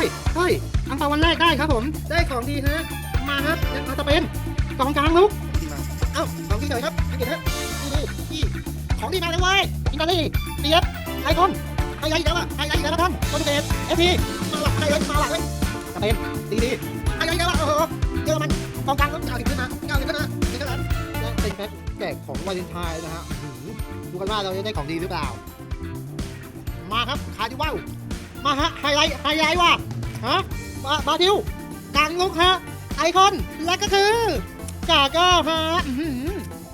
ฮ้ยเฮ้ยอังเปาวันแรกได้ครับผม ได้ของดีฮะ มาครับยังเอาสเป็นกองกลางลุกเอ้าของดีเลยครับอังกฤษฮะนี่นี่ของดีมาเลยเว้ยอิตาลีเตียบไอคอนไฮไลท์อีกแล้วอะไฮไลท์อีกแล้วครับท่านโปรตุเกสเอฟพีมาหลักไฮไลท์มาหลักเลยสเป็นดีดีไฮไลท์อีกแล้วอะโอ้โหเยอมันกองกลางต้องก้าวขึ้นมาก้าวขึ้นมานี่ก็แล้วและเป็นแพ็คแจกของวาเลนไทน์นะฮะดูกันว่าเราจะได้ของดีหรือเปล่า มาครับคาดิว่าวมาฮะไฮไลท์ไฮไลท์ว่ะ ฮะมาบาทิวกลางลุกฮะ ไอคอน และก็คือกาก้าฮะอื้อหือ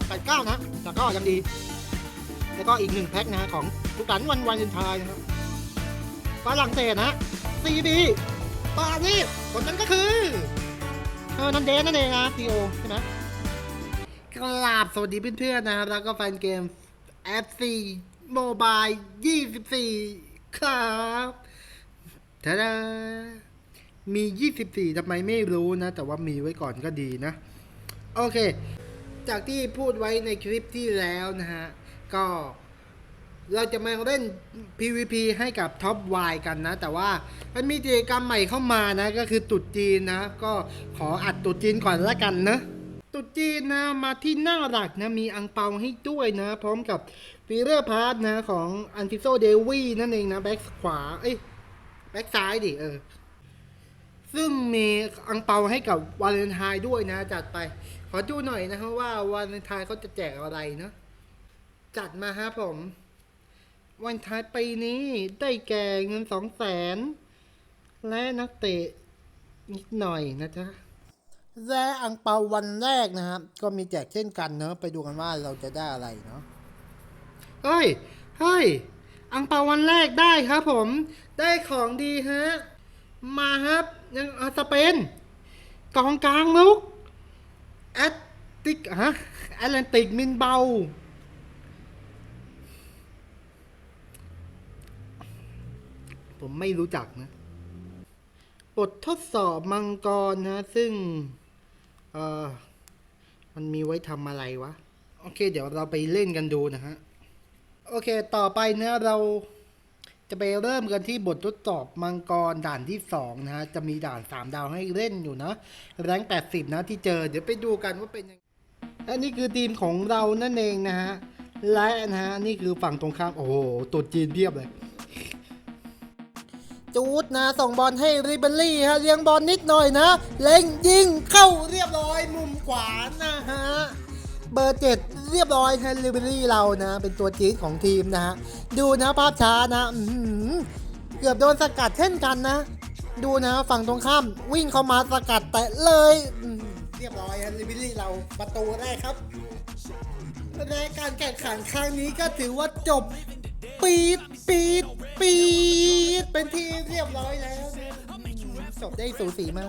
แปดเก้านะกาก้ายังดี แล้วก็อีกหนึ่งแพ็คนะของทุกสันวันวาเลนทน์นะครับฝรั่งเศสนะซีดีปารีสคนนั้นก็คือเออนันเดนนั่นเองนะพีโอใช่ไหมกราบสวัสดีเพื่อนๆนะครับ แล้วก็แฟนเกม FC Mobile 24 ครับ ทาดามี 24ทำไมไม่รู้นะ แต่ว่ามีไว้ก่อนก็ดีนะ โอเค จากที่พูดไว้ในคลิปที่แล้วนะฮะ ก็เราจะมาเล่น PVP ให้กับท็อป Y กันนะ แต่ว่ามันมีกิจกรรมใหม่เข้ามานะ ก็คือตุดจีนนะ ก็ขออัดตุดจีนก่อนละกันนะ ตุดจีนนะ มาที่หน้าหลักนะ มีอังเปาให้ด้วยนะ พร้อมกับฟีเรอร์พาร์ทนะ ของอันฟิโซเดวีนั่นเองนะ แบ็กขวา เอ้ย บ็กซ้ายดิเออ ซึ่งมีอังเปาให้กับวาเลนไทน์ด้วยนะ จัดไป ขอดูหน่อยนะครับว่าวาเลนไทน์เขาจะแจกอะไรเนาะจัดมาฮะผมวันท้ายปีนี้ได้แก่เงินสองแสนและนักเตะนิดหน่อยนะจ๊ะและอังเปาวันแรกนะครับ ก็มีแจกเช่นกันเนาะไปดูกันว่าเราจะได้อะไรเนาะเฮ้ย เฮ้ย อังเปาวันแรกได้ครับผม ได้ของดีฮะ มาครับ ยังอาสเปนกองกลางลุกแอตติกฮะแอตแลนติกมินเบา ผมไม่รู้จักนะ บททดสอบมังกรนะ ซึ่ง เออมันมีไว้ทำอะไรวะ โอเค เดี๋ยวเราไปเล่นกันดูนะฮะ โอเค ต่อไปนะเราจะไปเริ่มกันที่บททดสอบมังกรด่านที่สองนะฮะ จะมีด่านสามดาวให้เล่นอยู่นะ แรงแปดสิบนะที่เจอ เดี๋ยวไปดูกันว่าเป็นยังไงอันนี้คือทีมของเรานั่นเองนะฮะ และนะฮะ นี่คือฝั่งตรงข้าม โอ้โหตัวจีนเพียบเลย จูดนะ ส่งบอลให้ริเบลลี่ฮะ เลี้ยงบอลนิดหน่อยนะ เล็งยิงเข้าเรียบร้อยมุมขวานะฮะ เบอร์เจ็ดเรียบร้อยให้ริเบลลี่เรานะ เป็นตัวจี๊ดของทีมนะฮะ ดูนะภาพช้านะเกือบโดนสกัดเช่นกันนะ ดูนะฝั่งตรงข้ามวิ่งเข้ามาสกัดแตะเลยเรียบร้อยฮะริเบลลี่เราประตูแรกครับและการแข่งขันครั้งนี้ก็ถือว่าจบปีดปีดปีดเป็นที่เรียบร้อยแล้วจบได้สูสีมาก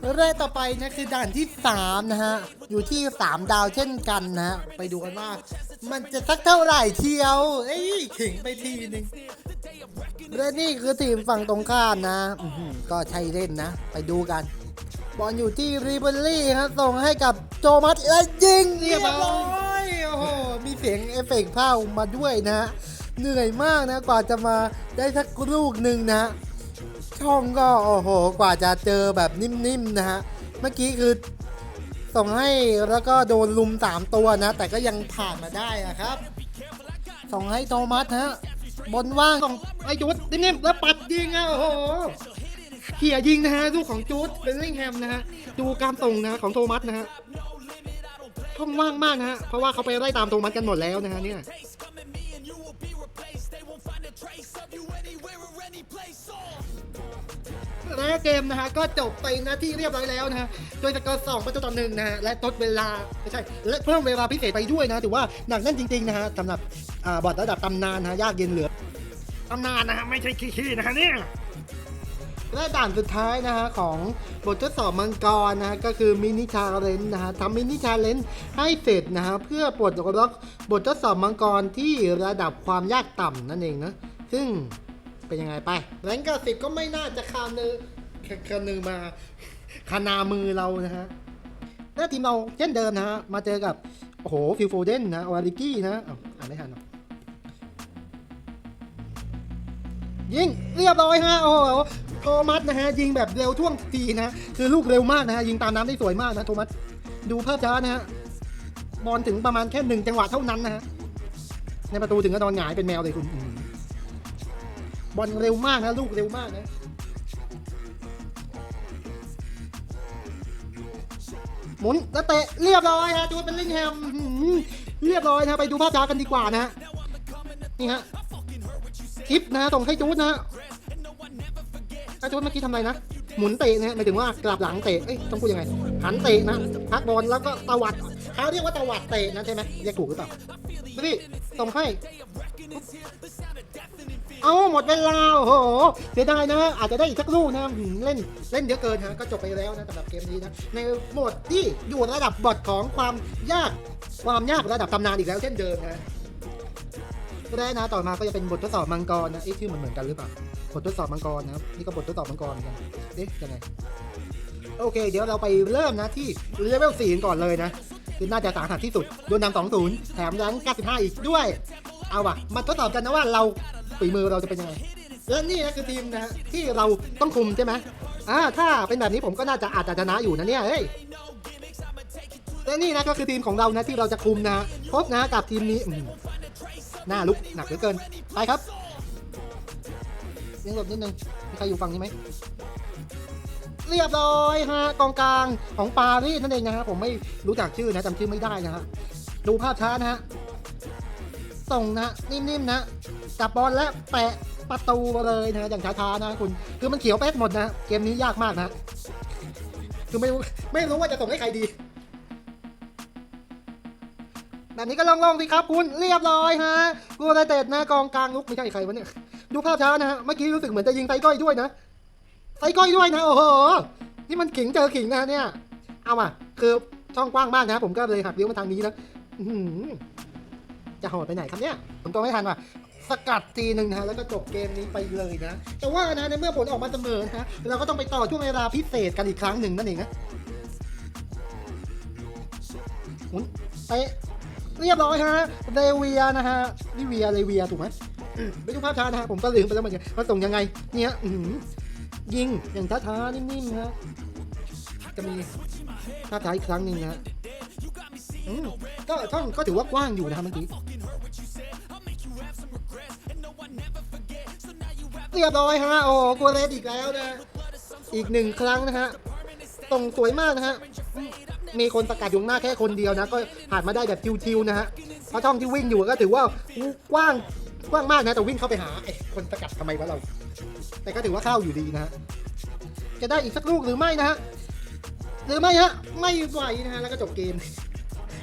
เรื่องต่อไปนะคือด่านที่ 3 นะฮะ อยู่ที่ 3 ดาวเช่นกันนะฮะ ไปดูกันว่า มันจะสักเท่าไหร่เที่ยว เอ้ยขิงไปทีนึงและนี่คือทีมฝั่งตรงข้ามนะก็ใช่เล่นนะ ไปดูกัน บอลอยู่ที่รีเบลลี่ฮะส่งให้กับโจมัสและยิงเรียบร้อยโอ้โหมีเสียงเอฟเฟกต์ภาพมาด้วยนะ เหนื่อยมากนะกว่าจะมาได้สักลูกหนึ่งนะ ช่องก็โอ้โหกว่าจะเจอแบบนิ่มๆนะฮะ เมื่อกี้คือส่งให้แล้วก็โดนลุมสามตัวนะ แต่ก็ยังผ่านมาได้นะครับ ส่งให้โทมัสฮะ บนว่างส่งไอจุดนิ่มๆแล้วปัดยิงอะโอ้โหเขี่ยยิงนะฮะลูกของจูดเบลลิงแฮมนะฮะดูการส่งนะของโทมัสนะฮะช่องว่างมากนะฮะเพราะว่าเขาไปไล่ตามโทมัสกันหมดแล้วนะฮะเนี่ย และเกมนะฮะก็จบไปนะที่เรียบร้อยแล้วนะฮะโดยสกอร์สองประตูต่อหนึ่งนะฮะและทดเวลาไม่ใช่และเพิ่มเวลาพิเศษไปด้วยนะถือว่าหนักแน่นจริงๆนะฮะสำหรับอ่าบอร์ดระดับตำนานนะฮะยากเย็นเหลือตำนานนะฮะไม่ใช่ขี้ๆนะฮะเนี่ยและด่านสุดท้ายนะฮะของบททดสอบมังกรนะฮะก็คือมินิชาเลนนะฮะทำมินิชาเลนให้เสร็จนะฮะเพื่อปลดล็อกบททดสอบมังกรที่ระดับความยากต่ำนั่นเองนะซึ่ง เป็นยังไงไปแรงกาสิบก็ไม่น่าจะคานือคานือมาคานามือเรานะฮะแล้วทีมเราเช่นเดิมนะฮะมาเจอกับ โอ้โห ฟิลโฟเดนนะวาริกี้นะอ่านไม่ทันหรอกยิงเรียบร้อยฮะโอ้โหโทมัสนะฮะยิงแบบเร็วท่วงทีนะ คือลูกเร็วมากนะฮะยิงตามน้ำได้สวยมากนะโทมัสดูภาพช้านะฮะบอลถึงประมาณแค่หนึ่งจังหวะเท่านั้นนะฮะในประตูถึงก็นอนหงายเป็นแมวเลยคุณ บอลเร็วมากนะลูกเร็วมากนะหมุนแล้วเตะเรียบร้อยฮะจูดเป็นลิงแฮมเรียบร้อยนะไปดูภาพช้ากันดีกว่านะนี่ฮะคลิปนะส่งให้จูดนะฮะถ้จูดเมื่อกี้ทำอะไรนะหมุนเตะนะฮะหมายถึงว่ากลับหลังเตะเอ้ยต้องพูดยังไงหันเตะนะพักบอลแล้วก็ตวัดเขาเรียกว่าตวัดเตะนะใช่ไหมเรียกถูกหรือเปล่า ดูดิส่งให้ เอาหมดเวลาโอ้โหเสียดายนะ อาจจะได้อีกสักลูกนะหืมเล่นเล่นเยอะเกินฮะก็จบไปแล้วนะสำหรับเกมนี้นะ ในโหมดที่อยู่ระดับบอทของความยากความยากระดับตำนานอีกแล้วเช่นเดิมนะแรกนะต่อมาก็จะเป็นบททดสอบมังกรนะเอ๊ะชื่อมันเหมือนกันหรือเปล่าบททดสอบมังกรนะครับนี่ก็บททดสอบมังกรเหมือนกันเอ๊ะยังไงโอเค เดี๋ยวเราไปเริ่มนะที่เลเวล4กันก่อนเลยนะ คือน่าจะสาหัสที่สุด โดนนำสองศูนย์แถมแรง95 อีกด้วย เอาว่ะ มาทดสอบกันนะว่าเราฝีมือเราจะเป็นยังไง และนี่นะคือทีมนะฮะที่เราต้องคุมใช่ไหมอ่าถ้าเป็นแบบนี้ผมก็น่าจะอาจจะชนะอยู่นะเนี่ยเฮ้ยและนี่นะก็คือทีมของเรานะที่เราจะคุมนะพบนะกับทีมนี้หน้าลุกหนักเหลือเกินไปครับยังหลบนิดนึงมีใครอยู่ฝั่งนี้ไหม เรียบร้อยฮะกองกลางของปารีสนั่นเองนะฮะผมไม่รู้จักชื่อนะจำชื่อไม่ได้นะฮะดูภาพช้านะฮะส่งนะนิ่มๆนะจับบอลและแปะประตูเลยนะอย่างช้าๆนะคุณคือมันเขียวเป๊ะหมดนะเกมนี้ยากมากนะคือไม่รู้ไม่รู้ว่าจะส่งให้ใครดีแบบนี้ก็ลองๆสิครับคุณเรียบร้อยฮะกูไรเตดนะกองกลางลุกไม่ใช่ใครวะเนี่ยดูภาพช้านะฮะเมื่อกี้รู้สึกเหมือนจะยิงไซก้อยด้วยนะ ไซก้อยด้วยนะโอ้โหนี่มันขิงเจอขิงนะเนี่ย เอาอะคือช่องกว้างมากนะ ผมก็เลยหักเลี้ยวมาทางนี้นะอื้อหือจะหอดไปไหนครับเนี่ย ผมตัวไม่ทันว่ะสกัดทีหนึ่งนะฮะแล้วก็จบเกมนี้ไปเลยนะ แต่ว่านะในเมื่อผลออกมาเสมอนะฮะเราก็ต้องไปต่อช่วงเวลาพิเศษกันอีกครั้งหนึ่งนั่นเองนะหมุนเตะเรียบร้อยฮะเดเวียนะฮะนี่เวียเลเวียถูกไหมอืมไปดูภาพช้านะฮะผมก็ลืมไปแล้วเหมือนกันว่าส่งยังไง เนี่ย ยิงอย่างช้าๆนิ่มๆนะจะมีภาพช้าอีกครั้งหนึ่งนะก็ช่องก็ถือว่ากว้างอยู่นะครับเมื่อกี้เรียบร้อยฮะโอ้โหกัวเลสอีกแล้วนะอีกหนึ่งครั้งนะฮะตรงสวยมากนะฮะมีคนประกาศอยู่ข้างหน้าแค่คนเดียวนะ ก็ผ่านมาได้แบบชิวๆนะฮะเพราะช่องที่วิ่งอยู่ก็ถือว่ากว้างกว้างมากนะแต่วิ่งเข้าไปหาไอ้คนประกาศทำไมวะเรา แต่ก็ถือว่าเข้าอยู่ดีนะฮะ จะได้อีกสักลูกหรือไม่นะฮะ หรือไม่ฮะ ไม่ไหวนะฮะ แล้วก็จบเกม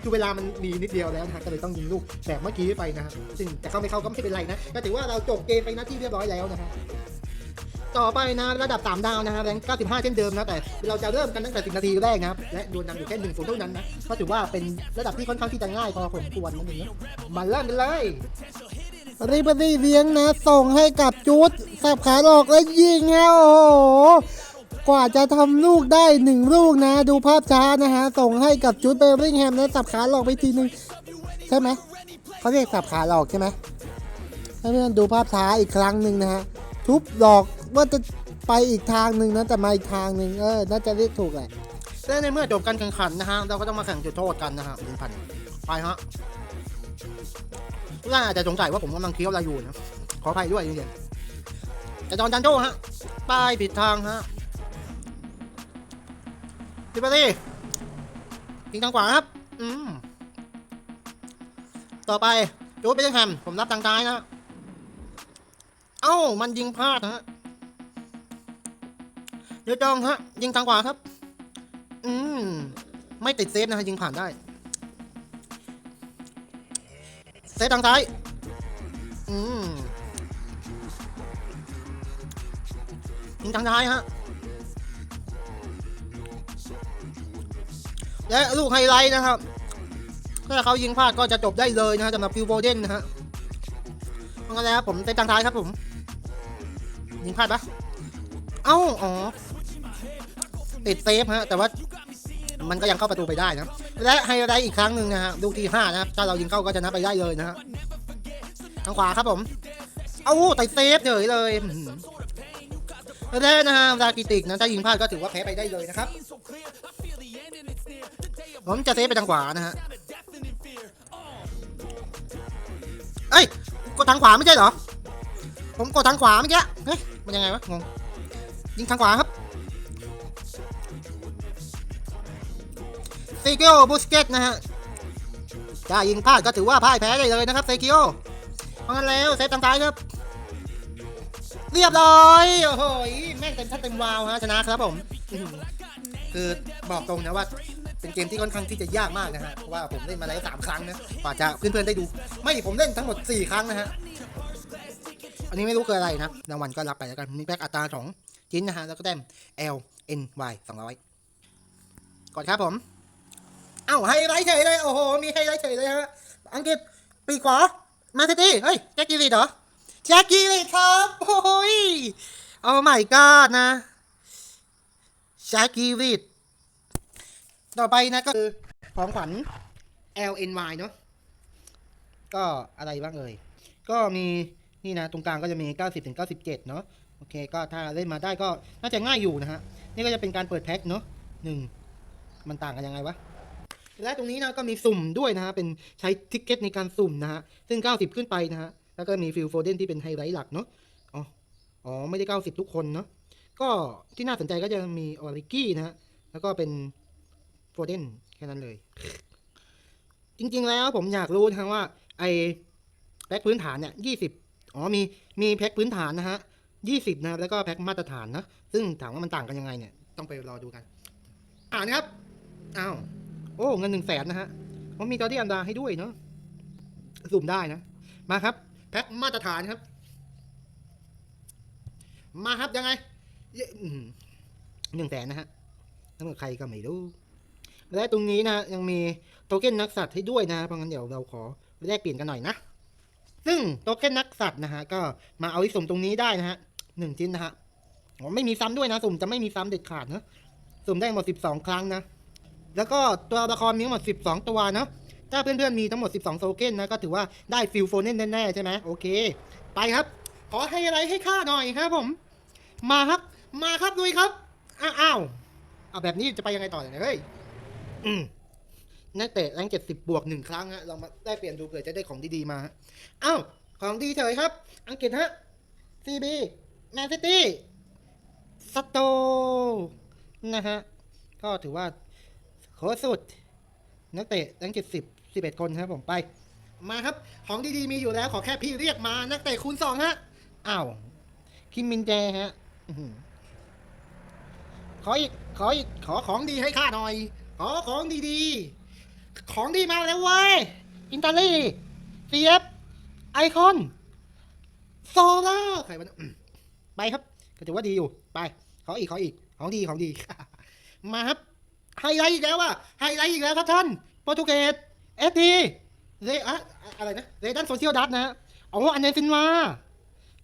คือเวลามันมีนิดเดียวแล้วนะฮะ ก็เลยต้องยิงลูกแบบเมื่อกี้ไปนะฮะ ซึ่งจะเข้าไม่เข้าก็ไม่เป็นไรนะ ก็ถือว่าเราจบเกมไปนะที่เรียบร้อยแล้วนะฮะต่อไปนะระดับ 3 ดาวนะฮะแรง95 เช่นเดิมนะแต่เราจะเริ่มกันตั้งแต่ 10 นาทีแรกนะครับและโดนนำอยู่แค่1ศูนย์เท่านั้นนะก็ถือว่าเป็นระดับที่ค่อนข้างที่จะง่ายพอสมควรนั่นเองมาเริ่มกันเลยรีบรีเลี้ยงนะ ส่งให้กับจุด สับขาหลอกแล้วยิงฮะโอ้โหกว่าจะทำลูกได้หนึ่งลูกนะ ดูภาพช้านะฮะ ส่งให้กับจุดเบลลิงแฮมแล้วสับขาหลอกไปทีหนึ่งใช่ไหมเขาเรียกสับขาหลอกใช่ไหมให้เพื่อนดูภาพช้าอีกครั้งหนึ่งนะฮะทุบหลอกว่าจะไปอีกทางหนึ่งนะแต่มาอีกทางหนึ่งเออน่าจะเรียกถูกแหละและในเมื่อจบการแข่งขันนะฮะเราก็ต้องมาแข่งจุดโทษกันนะฮะหนึ่งพันไปฮะน่านอาจจะสงสัยว่าผมกำลังเคี้ยวอะไรอยู่นะขออภัยด้วยจริงๆ แต่จอนจันโจ้ฮะป้ายผิดทางฮะทิปปี้ยิงทางขวาครับ อืม ต่อไปจูดไปยังแฮมผมรับทางซ้ายนะ เอ้า มันยิงพลาดฮะเดี๋ยวจองฮะ ยิงทางขวาครับ อืม ไม่ติดเซฟนะฮะยิงผ่านได้ เซตทางซ้าย อืม ยิงทางซ้ายฮะ และลูกไฮไลท์นะครับ ถ้าเขายิงพลาดก็จะจบได้เลยนะฮะสำหรับฟิวโบเดนนะฮะเพราะงั้นแล้วผมเซตทางซ้ายครับผม ยิงพลาดปะเอ้า อ๋อ ติดเซฟฮะ แต่ว่ามันก็ยังเข้าประตูไปได้นะ และไฮไลท์อีกครั้งหนึ่งนะฮะลูกที่5นะครับ ถ้าเรายิงเข้าก็ชนะไปได้เลยนะฮะ ทางขวาครับผม เอาแต่เซฟเฉยเลย แพ้นะฮะรากิติกนะถ้ายิงพลาดก็ถือว่าแพ้ไปได้เลยนะครับ ผมจะเซฟไปทางขวานะฮะเอ้ยกดทางขวาไม่ใช่เหรอ ผมกดทางขวาเมื่อกี้เฮ้ยมันยังไงวะงงยิงทางขวาครับเซกิโอบูสเกตนะฮะถ้ายิงพลาดก็ถือว่าพ่ายแพ้ได้เลยนะครับเซกิโอเพราะงั้นแล้วเซฟทางซ้ายครับ เรียบร้อย โอ้โหแม่งเต็มชัดเต็มวาวฮะชนะครับผม คือบอกตรงนะว่าเป็นเกมที่ค่อนข้างที่จะยากมากนะฮะ เพราะว่าผมเล่นมาแล้วสามครั้งนะกว่าจะเพื่อนๆได้ดู ไม่ผมเล่นทั้งหมด 4 ครั้งนะฮะ อันนี้ไม่รู้คืออะไรนะรางวัลก็รับไปแล้วกัน มีแพ็กอัตราสองชิ้นนะฮะ แล้วก็แต้ม L N Y 200กดครับผม เอ้าไฮไลท์เฉยเลย โอ้โห มีไฮไลท์เฉยเลยฮะ อังกฤษปีกขวามาซิตี้เฮ้ยแจ็คกิริดเหรอ แจ็คกิริดครับโอ้ยโอ้ my god นะแจ็คกิริดต่อไปนะก็คือของขวัญ L N Y เนาะก็อะไรบ้างเอ่ย ก็มีนี่นะ ตรงกลางก็จะมี 90ถึง97 เนาะโอเค ก็ถ้าเล่นมาได้ก็น่าจะง่ายอยู่นะฮะ นี่ก็จะเป็นการเปิดแพ็คเนาะหนึ่งมันต่างกันยังไงวะ และตรงนี้นะก็มีสุ่มด้วยนะฮะ เป็นใช้ทิกเก็ตในการสุ่มนะฮะ ซึ่ง 90 ขึ้นไปนะฮะ แล้วก็มีฟิลโฟเดนที่เป็นไฮไลท์หลักเนาะอ๋ออ๋อไม่ได้ 90 ทุกคนเนาะก็ที่น่าสนใจก็จะมีออริกี้นะฮะแล้วก็เป็นโฟเดนแค่นั้นเลย จริงๆแล้วผมอยากรู้นะฮะว่าไอ้แพ็คพื้นฐานเนี่ย20อ๋อมีมีแพ็คพื้นฐานนะฮะ20นะครับแล้วก็แพ็คมาตรฐานนะซึ่งถามว่ามันต่างกันยังไงเนี่ยต้องไปรอดูกัน อ่านครับอ้าวโอ้เงินหนึ่งแสนนะฮะผมมีจอที่อันดาให้ด้วยเนาะสุ่มได้นะ มาครับ แพ็คมาตรฐานครับ มาครับยังไงย้อื้อหือหนึ่งแสนนะฮะทั้งหมดใครก็ไม่รู้ และตรงนี้นะยังมีโทเค็นนักสัตว์ให้ด้วยนะเพราะงั้นเดี๋ยวเราขอแลกเปลี่ยนกันหน่อยนะ ซึ่งโทเค็นนักสัตว์นะฮะก็มาเอาที่สุ่มตรงนี้ได้นะฮะหนึ่งชิ้นนะฮะอ๋อไม่มีซ้ำด้วยนะ สุ่มจะไม่มีซ้ำเด็ดขาดนะสุ่มได้หมด12ครั้งนะ แล้วก็ตัวละครมีทั้งหมด12ตัวนะ ถ้าเพื่อนๆมีทั้งหมด 12โทเค็นนะก็ถือว่าได้ฟิลโฟนเน่แน่ๆใช่ไหมโอเค ไปครับ ขอให้อะไรให้ค่าหน่อยครับผม มาครับ มาครับลุยครับอ้าวอ้าวเอาแบบนี้จะไปยังไงต่อเนี่ยเฮ้ยนักเตะแรงเจ็ดสิบบวกหนึ่งครั้งฮะเรามาได้เปลี่ยนดูเผื่อจะได้ของดีๆมาอ้าวของดีเฉยครับ อังกฤษฮะซีบีแมนซิตี้สโตนะฮะ ก็ถือว่าโคสุด นักเตะตั้งเจ็ดสิบ สิบเอ็ดคนครับผมไป มาครับ ของดีๆมีอยู่แล้วขอแค่พี่เรียกมานักเตะคูณสองฮะอ้าวคิมมินแจฮะขออีกขออีกขอของดีให้ข้าหน่อย ขอของดีๆ ของดีมาแล้วเว้ยอินตาลีซีเอฟไอคอนโซล่าใครมันไปครับ ก็ถือว่าดีอยู่ไป ขออีกขออีก ของดีของดี มาครับไฮไลท์อีกแล้วว่ะไฮไลท์อีกแล้วครับท่านโปรตุเกส เอฟทีเรอะอะไรนะเรดันโซเชียลดัตนะฮะอ๋ออันเนซินมา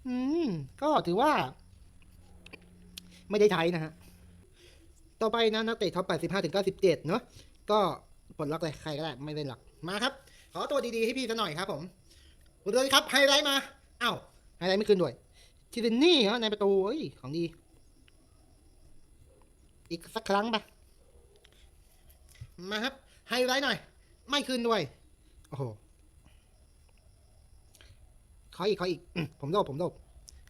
อืม ก็ถือว่า ไม่ได้ใช้นะฮะ ต่อไปนะนักเตะท็อป 85 ถึง 97 เนาะก็ปลดล็อกเลยใครก็ได้ ไม่เล่นหลักมาครับ ขอตัวดีๆ ให้พี่สักหน่อยครับผมเลยครับ ไฮไลท์มาอ้าวไฮไลท์ไม่ขึ้นด้วยทิเดนนี่เหรอในประตูเอ้ย ของดี อีกสักครั้งไปมาครับ ไฮไลท์หน่อย ไม่ขึ้นด้วย โอ้โหขออีกขออีก ผมโลภผมโลภ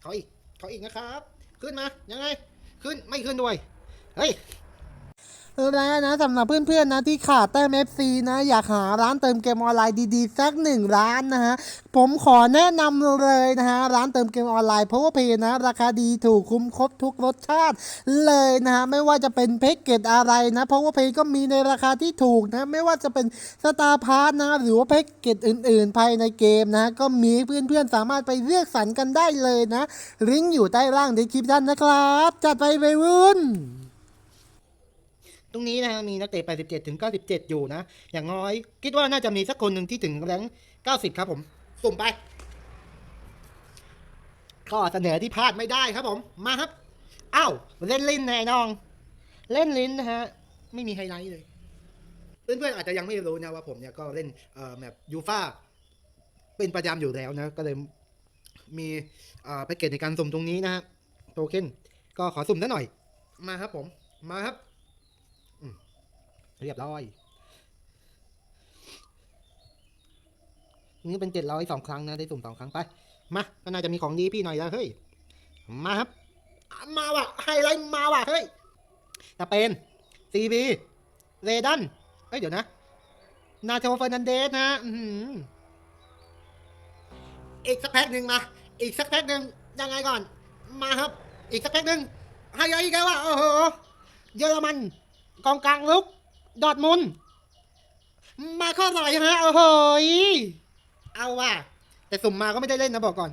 ขออีกขออีกนะครับ ขึ้นมา ยังไง ขึ้นไม่ขึ้นด้วย เฮ้ย แล้วนะสำหรับเพื่อนๆนะที่ขาดแต้ม FC นะอยากหาร้านเติมเกมออนไลน์ดีๆสักหนึ่งร้านนะฮะผมขอแนะนำเลยนะฮะร้านเติมเกมออนไลน์เพราะว่าเพนะราคาดีถูกคุ้มครบทุกรสชาติเลยนะฮะไม่ว่าจะเป็นแพ็กเกจอะไรนะเพราะว่าเพย์ก็มีในราคาที่ถูกนะไม่ว่าจะเป็นสตาร์พาร์ทนะหรือว่าแพ็กเกจอื่นๆ ภายในเกมนะก็มีเพื่อนๆสามารถไปเลือกสรรกันได้เลยนะลิงก์อยู่ใต้ล่างในคลิปท่านนะครับ จัดไปไปวุ่น ตรงนี้นะฮะมีนักเตะ 87 ถึง 97 อยู่นะ อย่างน้อย คิดว่าน่าจะมีสักคนหนึ่งที่ถึงแรง90 ครับผม สุ่มไปข้อเสนอที่พลาดไม่ได้ครับผม มาครับ อ้าว เล่นลิ้นแน่น้อง เล่นลิ้นนะฮะ ไม่มีไฮไลท์เลย เพื่อนๆอาจจะยังไม่รู้นะว่าผมเนี่ยก็เล่นเอ่อแบบยูฟ่าเป็นประจำอยู่แล้วนะ ก็เลยมีเอ่อแพ็กเกจในการสุ่มตรงนี้นะฮะโทเค็นก็ขอสุ่มซะหน่อย มาครับผม มาครับ เรียบร้อย นี่เป็นเจ็ดร้อยสองครั้งนะได้สุ่มสองครั้งไป มาก็น่าจะมีของดีพี่หน่อยแล้วเฮ้ย มาครับ มาว่ะไฮไลท์มาว่ะเฮ้ยแต่เป็นซีบีเรดันเฮ้ยเดี๋ยวนะ นาโชเฟอร์นันเดสนะอื้อหืออีกสักแพ็คหนึ่งมา อีกสักแพ็คหนึ่งยังไงก่อน มาครับ อีกสักแพ็คหนึ่งไฮไลท์อีกแล้วว่ะโอ้โห เยอรมันกองกลางลุก ดอร์ทมุนมาข้อหน่อยฮะโอ้โหยเอาว่ะแต่สุ่มมาก็ไม่ได้เล่นนะบอกก่อน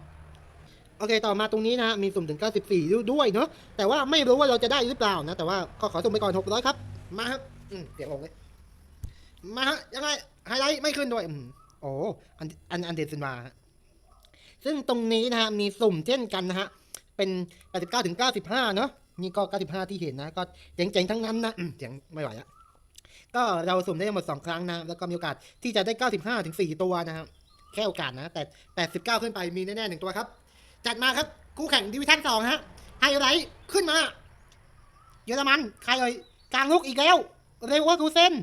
โอเคต่อมาตรงนี้นะมีสุ่มถึง 94 ด้วยเนาะแต่ว่าไม่รู้ว่าเราจะได้หรือเปล่านะ แต่ว่าก็ขอสุ่มไปก่อน 600 ครับ มาครับอืมเสียงลงเลย มาฮะยังไงไฮไลท์ไม่ขึ้นด้วยอืมโอ้อันอันอันเดนซินวาซึ่งตรงนี้นะฮะมีสุ่มเช่นกันนะฮะเป็น 89ถึง95 เนาะนี่ก็ 95 ที่เห็นนะ ก็เจ๋งๆทั้งนั้นนะเสียงไม่ไหวละ ก็เราสุ่มได้ทั้งหมด 2 ครั้งนะ แล้วก็มีโอกาสที่จะได้ 95 ถึง 4 ตัวนะครับ แค่โอกาสนะ แต่ 89 ขึ้นไปมีแน่ๆหนึ่งตัวครับ จัดมาครับคู่แข่งดิวิชั่น2ฮะไฮไลท์ขึ้นมา เยอรมัน ใครเอ่ยกลางลุกอีกแล้ว เร็วกว่ากูเส้น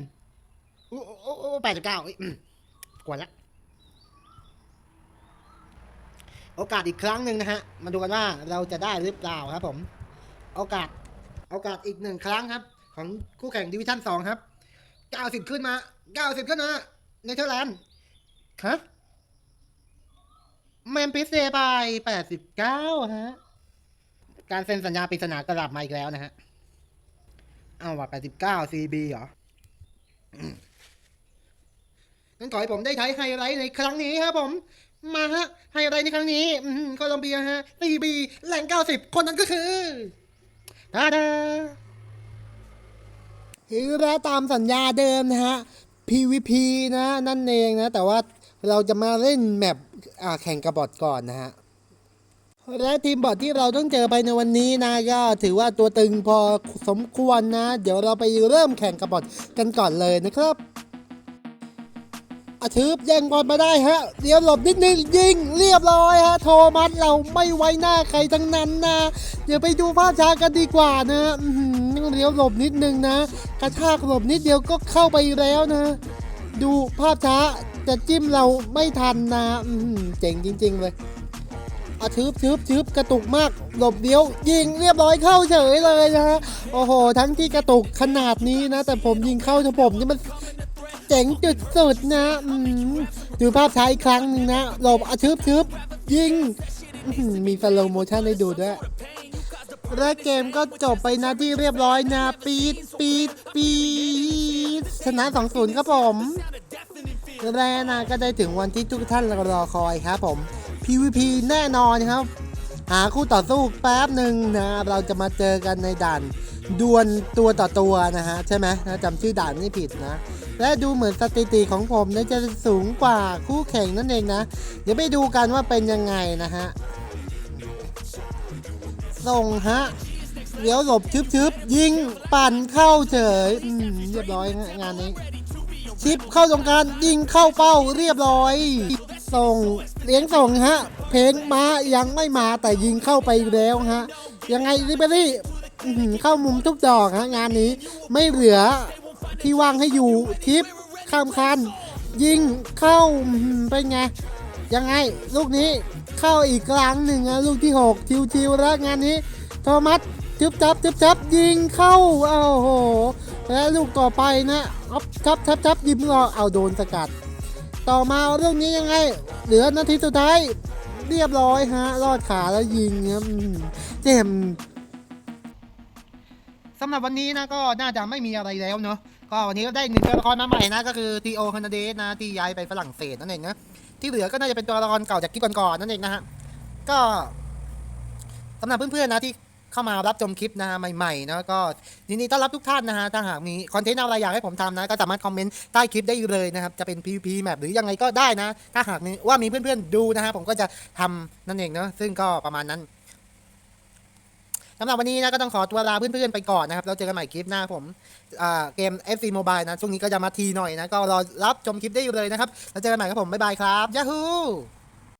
โอ้โอ้โอ้แปดสิบเก้ากวนละ โอกาสอีกครั้งหนึ่งนะฮะ มาดูกันว่าเราจะได้หรือเปล่าครับผม โอกาส โอกาสอีกหนึ่งครั้งครับ ของคู่แข่งดิวิชั่นสองครับ เก้าสิบขึ้นมาเก้าสิบขึ้นมาเนเธอร์แลนด์ฮะเมมพิสเซไปแปดสิบเก้าฮะ การเซ็นสัญญาปริศนากลับมาอีกแล้วนะฮะ เอาว่ะแปดสิบเก้าซีบีเหรออืมงั้นขอให้ผมได้ใช้ไฮไลท์ในครั้งนี้ครับผม มาฮะ ไฮไลท์ในครั้งนี้อืมโคลอมเบียฮะซีบีแหล่งเก้าสิบคนนั้นก็คือตาดา คือและตามสัญญาเดิมนะฮะ PVP นะนั่นเองนะ แต่ว่าเราจะมาเล่นแมปแข่งกับบอทก่อนนะฮะ และทีมบอทที่เราต้องเจอไปในวันนี้นะก็ถือว่าตัวตึงพอสมควรนะ เดี๋ยวเราไปเริ่มแข่งกับบอทกันก่อนเลยนะครับอาทืบแย่งบอลมาได้ฮะเดี๋ยวหลบนิดนึงยิงเรียบร้อยฮะ โทมัสเราไม่ไว้หน้าใครทั้งนั้นนะ เดี๋ยวไปดูภาพช้ากันดีกว่านะ้อหือเดี๋ยวหลบนิดนึงนะ กระชากหลบนิดเดียวก็เข้าไปแล้วนะ ดูภาพช้าจะจิ้มเราไม่ทันนะเจ๋งจริง ๆ เลยอาทึบทึบทึบกระตุกมากหลบเดียว ยิงเรียบร้อยเข้าเฉยเลยนะฮะโอ้โห ทั้งที่กระตุกขนาดนี้นะ แต่ผมยิงเข้าถ้าผมนี่มันเจ๋งจุดสุดนะอืมดูภาพช้าอีกครั้งหนึ่งนะหลบอาทึบทึบยิง มีสโลโมชั่นให้ดูด้วย และเกมก็จบไปนะที่เรียบร้อยนะปีดปีดปีดชนะ 2-0 ครับผมและนะก็ได้ถึงวันที่ทุกท่านรอคอยครับผม PVP แน่นอนครับ หาคู่ต่อสู้แป๊บหนึ่งนะเราจะมาเจอกันในด่านดวลตัวต่อตัวนะฮะ ใช่ไหมจำชื่อด่านไม่ผิดนะ และดูเหมือนสถิติของผมนี่ยจะสูงกว่าคู่แข่งนั่นเองนะ เดี๋ยวไปดูกันว่าเป็นยังไงนะฮะ ส่งฮะเดี๋ยวหลบชึบๆยิงปั่นเข้าเฉยอืมเรียบร้อยงานนี้ชิปเข้าตรงการยิงเข้าเป้าเรียบร้อย ส่งเลี้ยงส่งฮะ เพลงมายังไม่มาแต่ยิงเข้าไปแล้วฮะ ยังไงริเบรี่เข้ามุมทุกดอกฮะ งานนี้ไม่เหลือที่ว่างให้อยู่ทิปข้ามคัน ยิงเข้าอื้อหือเป็นไง ยังไงลูกนี้ เข้าอีกครั้งหนึ่งนะลูกที่6ทิวๆแล้วงานนี้โทมัสทึบจับทึบจับยิงเข้าโอ้โห และลูกต่อไปนะอัพทับทับทับยิมรอเอาโดนสกัด ต่อมาเรื่องนี้ยังไง เหลือนาทีสุดท้าย เรียบร้อยฮะรอดขาแล้วยิงครับเจมสำหรับวันนี้นะก็น่าจะไม่มีอะไรแล้วเนาะก็วันนี้ก็ได้หนึ่งตัวละครมาใหม่นะก็คือทีโอคันเดสนะที่ย้ายไปฝรั่งเศสนั่นเองนะ ที่เหลือก็น่าจะเป็นตัวละครเก่าจากคลิปก่อนๆนั่นเองนะฮะก็สำหรับเพื่อนๆนะที่เข้ามารับชมคลิปนะฮะใหม่ๆนะก็ยินดีต้อนรับทุกท่านนะฮะถ้าหากมีคอนเทนต์อะไรอยากให้ผมทำนะก็สามารถคอมเมนต์ใต้คลิปได้เลยนะครับจะเป็น PVP แมปหรือยังไงก็ได้นะ ถ้าหากมีว่ามีเพื่อนๆดูนะฮะผมก็จะทำนั่นเองเนาะซึ่งก็ประมาณนั้น สำหรับวันนี้นะก็ต้องขอตัวลาเพื่อนๆไปก่อนนะครับแล้วเจอกันใหม่คลิปหน้าผมเกม FC Mobile นะช่วงนี้ก็จะมาทีหน่อยนะก็รอรับชมคลิปได้อยู่เลยนะครับแล้วเจอกันใหม่ครับผมบ๊ายบายครับยาฮู